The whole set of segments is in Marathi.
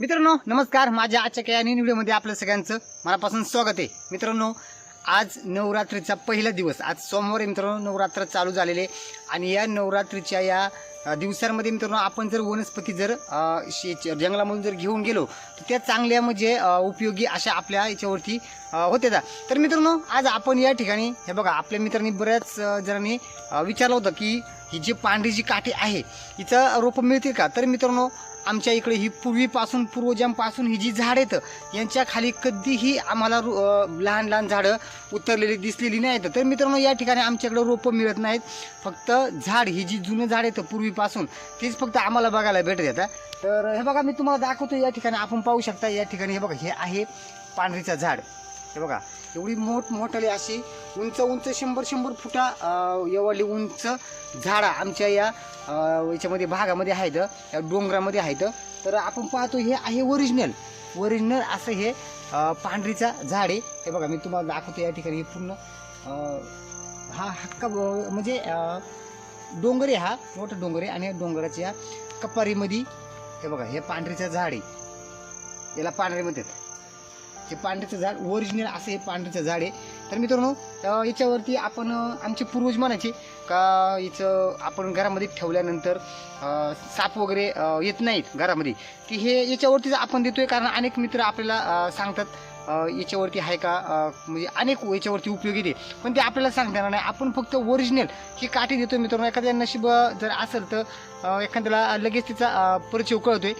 मित्रांनो नमस्कार. माझ्या आजच्या या नवीन व्हिडिओमध्ये आपलं सगळ्यांचं मनापासून स्वागत आहे. मित्रांनो आज नवरात्रीचा पहिला दिवस. आज सोमवार मित्रांनो नवरात्र चालू झालेले आणि या नवरात्रीच्या या दिवसांमध्ये मित्रांनो आपण जर वनस्पती जर शे- जंगलामधून जर घेऊन गेलो तर त्या चांगल्या म्हणजे उपयोगी अशा आपल्या याच्यावरती होत्या होते तर मित्रांनो आज आपण या ठिकाणी हे बघा आपल्या मित्रांनी बऱ्याच जणांनी विचारलं होतं की ही जी पांढरी जी काठी आहे हिचं रोपं मिळतील का? तर मित्रांनो आमच्या इकडे ही पूर्वीपासून पूर्वजांपासून ही जी झाड आहेत यांच्या खाली कधीही आम्हाला रो- लहान लहान झाडं उतरलेली दिसलेली नाहीत. तर मित्रांनो या ठिकाणी आमच्याकडे रोपं मिळत नाहीत. फक्त झाड ही जी जुनं झाड आहेत पूर्वीपासून तीच फक्त आम्हाला बघायला भेटत येतात तर हे बघा मी तुम्हाला दाखवतो या ठिकाणी. आपण पाहू शकता या ठिकाणी हे बघा हे आहे पांढरीचं झाड. हे बघा एवढी मोठमोठाली अशी उंच उंच शंभर शंभर फुटा एवढी उंच झाडं आमच्या या याच्यामध्ये भागामध्ये आहेत या डोंगरामध्ये आहेत. तर आपण पाहतो हे आहे ओरिजिनल ओरिजिनल असं हे पांढरीचा झाड आहे. हे बघा मी तुम्हाला दाखवतो या ठिकाणी हे पूर्ण हा हक्का म्हणजे डोंगर आहे हा मोठा डोंगर आहे. आणि या डोंगराच्या कपारीमध्ये हे बघा हे पांढरीचं झाड आहे. याला पांढरे म्हणतात. हे पांढऱ्याचं झाड ओरिजिनल असं हे पांढऱ्याचं झाड आहे. तर मित्रांनो याच्यावरती आपण आमचे पूर्वज म्हणायचे का याचं आपण घरामध्ये ठेवल्यानंतर साप वगैरे येत नाहीत घरामध्ये. की हे याच्यावरतीच आपण देतोय कारण अनेक मित्र आपल्याला सांगतात याच्यावरती आहे का म्हणजे अनेक याच्यावरती उपयोग येते पण ते आपल्याला सांगता येणार नाही. आपण फक्त ओरिजिनल ही काठी देतो मित्रांनो. एखाद्या नशीब जर असेल तर एखाद्याला लगेच तिचा परिचय कळतोय.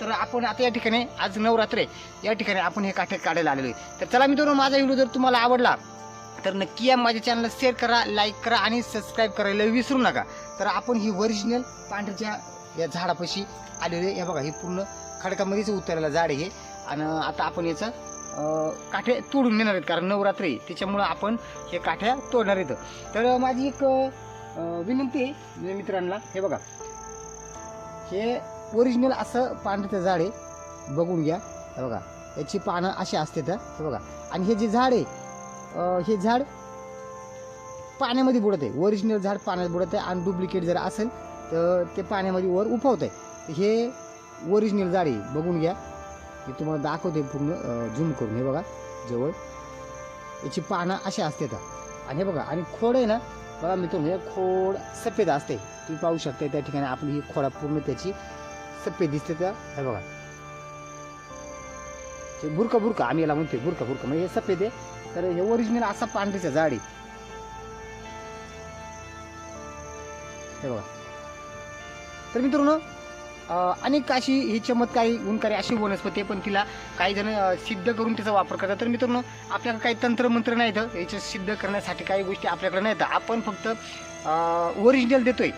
तर आपण आता या ठिकाणी आज नवरात्र आहे. या ठिकाणी आपण हे काठे काढायला आलेलो आहे. तर चला मित्रांनो माझा व्हिडिओ जर तुम्हाला आवडला तर नक्की या माझ्या चॅनलला शेअर करा लाईक करा आणि सबस्क्राईब करायला विसरू नका. तर आपण ही ओरिजिनल पांढऱ्याच्या या झाडापाशी आलेले हे बघा हे पूर्ण खडकामध्येच उतरायला झाड आहे हे. आणि आता आपण याचा काठे तोडून नेणार आहेत कारण नवरात्री त्याच्यामुळं आपण हे काठ्या तोडणार आहेत. तर माझी एक विनंती आहे म्हणजे मित्रांना हे बघा. हे ओरिजिनल असं पांढरं झाड आहे. बघून घ्या. हे बघा. याची पानं अशी असते तर हे बघा. आणि हे जे झाड आहे हे झाड पाण्यामध्ये बुडत आहे ओरिजिनल झाड पाण्यात बुडत आहे आणि डुप्लिकेट जर असेल तर ते पाण्यामध्ये वर उफवत आहे हे ओरिजिनल झाड आहे. बघून घ्या. मी तुम्हाला दाखवते पूर्ण झूम करून. हे बघा जवळ. याची पानं अशी असते आणि हे बघा आणि खोड आहे ना बघा मित्रांनो हे खोड सफेद असते. तुम्ही पाहू शकता त्या ठिकाणी आपली ही खोडा पूर्ण त्याची सफेद दिसते त्या हे बघा. हे बुरका बुरका आम्ही याला म्हणतो बुरका बुरका म्हणजे हे सफेद आहे. तर हे ओरिजिनल असा पांढरीचं झाड आहे. हे बघा. तर मित्रांनो अनेक अशी ही चमत्कारी गुणकारी अशी वनस्पती आहे पण तिला काही जण सिद्ध करून त्याचा वापर करतात. तर मित्रांनो आपल्याकडे काही तंत्रमंत्र नाही तर याचं सिद्ध करण्यासाठी काही गोष्टी आपल्याकडे तर आपण फक्त ओरिजिनल देतोय.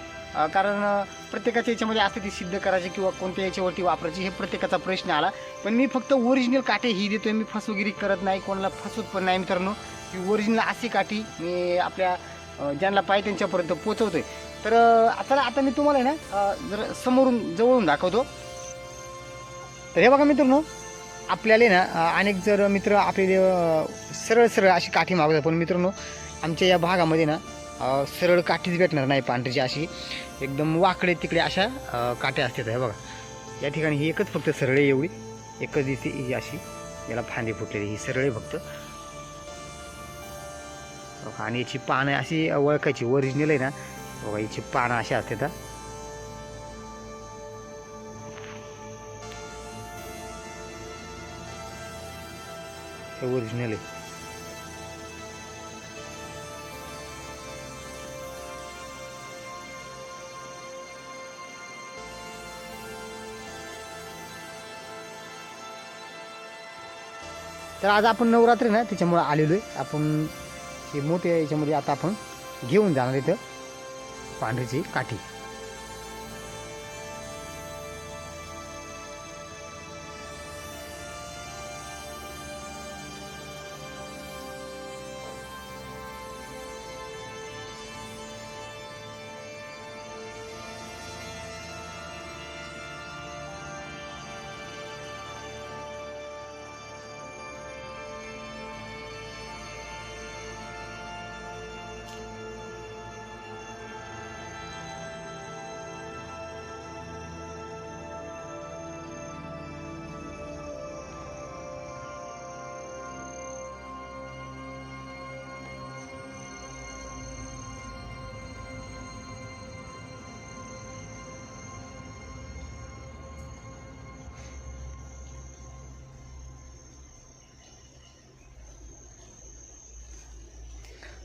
कारण प्रत्येकाच्या याच्यामध्ये असते ती सिद्ध करायची किंवा कोणत्या याच्यावरती वापरायची हे प्रत्येकाचा प्रश्न आला. पण मी फक्त ओरिजिनल काठी ही देतोय. मी फसवगिरी करत नाही कोणाला फसवत पण नाही मित्रांनो. ही ओरिजिनल अशी काठी मी आपल्या ज्यांना पाहिजे त्यांच्यापर्यंत पोचवतोय तर आता आता मी तुम्हाला ना जर समोरून जवळून दाखवतो. तर हे बघा मित्रांनो आपल्याला आहे ना अनेक जर मित्र आपले सरळ सरळ अशी काठी मागतात पण मित्रांनो आमच्या या भागामध्ये ना सरळ काठीच भेटणार नाही पांढरीची अशी. एकदम वाकडे तिकडे अशा काठ्या असतात हे बघा. या ठिकाणी ही एकच फक्त सरळ एवढी. एकच दिसते ही अशी. याला फांदी फुटलेली ही सरळ फक्त. आणि याची पानं अशी ओळखायची ओरिजिनल आहे ना. बघा याची पानं अशी असते तर हे ओरिजिनल आहे. तर आज आपण नवरात्री ना त्याच्यामुळे आलेलो आहे. आपण हे मोठे याच्यामध्ये आता आपण घेऊन जाणार इथं. पांढरीची काठी.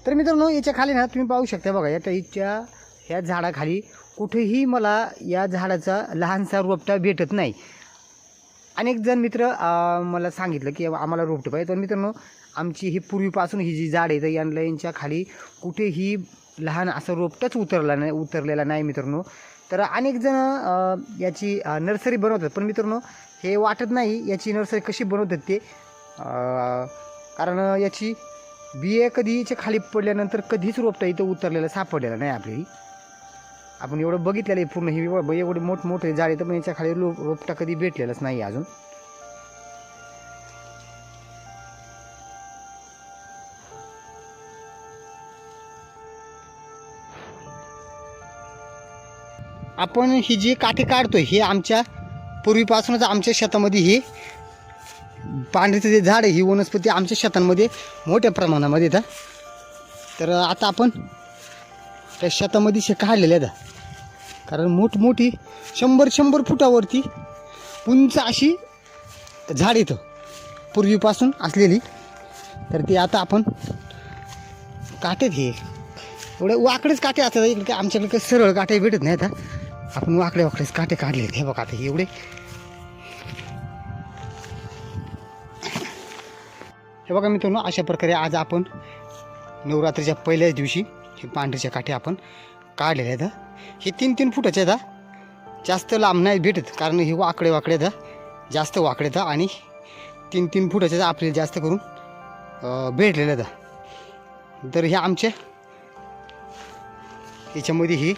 तर मित्रांनो याच्या खाली ना तुम्ही पाहू शकता बघा या टाईपच्या ह्या झाडाखाली कुठेही मला या झाडाचा लहानसा रोपटा भेटत नाही. अनेक जण मित्र मला सांगितलं की आम्हाला रोपटे पाहिजे. तर मित्रांनो आमची ही पूर्वीपासून ही जी झाड आहे तर यांना यांच्या खाली कुठेही लहान असं रोपटंच उतरला नाही उतरलेला नाही मित्रांनो. तर अनेक जण याची नर्सरी बनवतात. पण मित्रांनो हे वाटत नाही याची नर्सरी कशी बनवतात ते. कारण याची बिया कधी याच्या खाली पडल्यानंतर कधीच रोपटा इथं उतरलेलं सापडलेलं नाही आपली. आपण एवढं बघितलेलं आहे पूर्ण ही एवढे मोठमोठे झाड तर पण याच्या खाली रो रोपटा कधी भेटलेलाच नाही अजून. आपण ही जी काठी काढतोय हे आमच्या पूर्वीपासूनच आमच्या शेतामध्ये हे पांढरीचं जे झाड आहे ही वनस्पती आमच्या शेतांमध्ये मोठ्या प्रमाणामध्ये येतात तर आता आपण त्या शेतामध्ये शे काढलेल्या आहेत कारण मोठमोठी शंभर शंभर फुटावरती उंच अशी झाड येतं पूर्वीपासून असलेली. तर ती आता आपण काटेत हे. एवढे वाकडेच काटे असतात इकडे आमच्याकडे काही सरळ काटे भेटत नाही आता आपण वाकडे वाकडेच काटे काढले हे बघा आता एवढे हे बघा मित्रांनो अशा प्रकारे आज आपण नवरात्रीच्या पहिल्याच दिवशी हे पांढरीच्या काठी आपण काढलेल्या आहेत. हे तीन तीन फुटाचे आहेत. जास्त लांब नाही भेटत कारण हे वाकडे वाकडे आहेत. जास्त वाकडे आहेत आणि तीन तीन फुटाचे आपल्याला जास्त करून भेटलेल्या भेटलेले आहेत. तर हे आमच्या याच्यामध्ये ही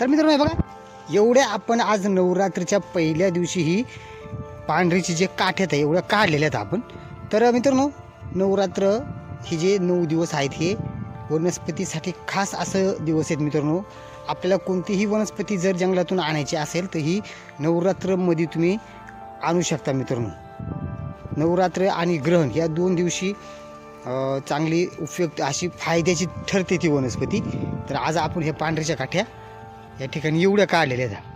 तर मित्रांनो हे बघा. एवढ्या आपण आज नवरात्रीच्या पहिल्या दिवशी ही पांढरीचे जे काठ्यात आहे एवढ्या काढलेल्या आहेत आपण. तर मित्रांनो नवरात्र हे जे नऊ दिवस आहेत हे वनस्पतीसाठी खास असं दिवस आहेत मित्रांनो. आपल्याला कोणतीही वनस्पती जर जंगलातून आणायची असेल तर ही नवरात्रमध्ये तुम्ही आणू शकता मित्रांनो. नवरात्र आणि ग्रहण या दोन दिवशी चांगली उपयुक्त अशी फायद्याची ठरते ती वनस्पती. तर आज आपण ह्या पांढरीच्या काठ्या या ठिकाणी एवढ्या काढलेल्या आहेत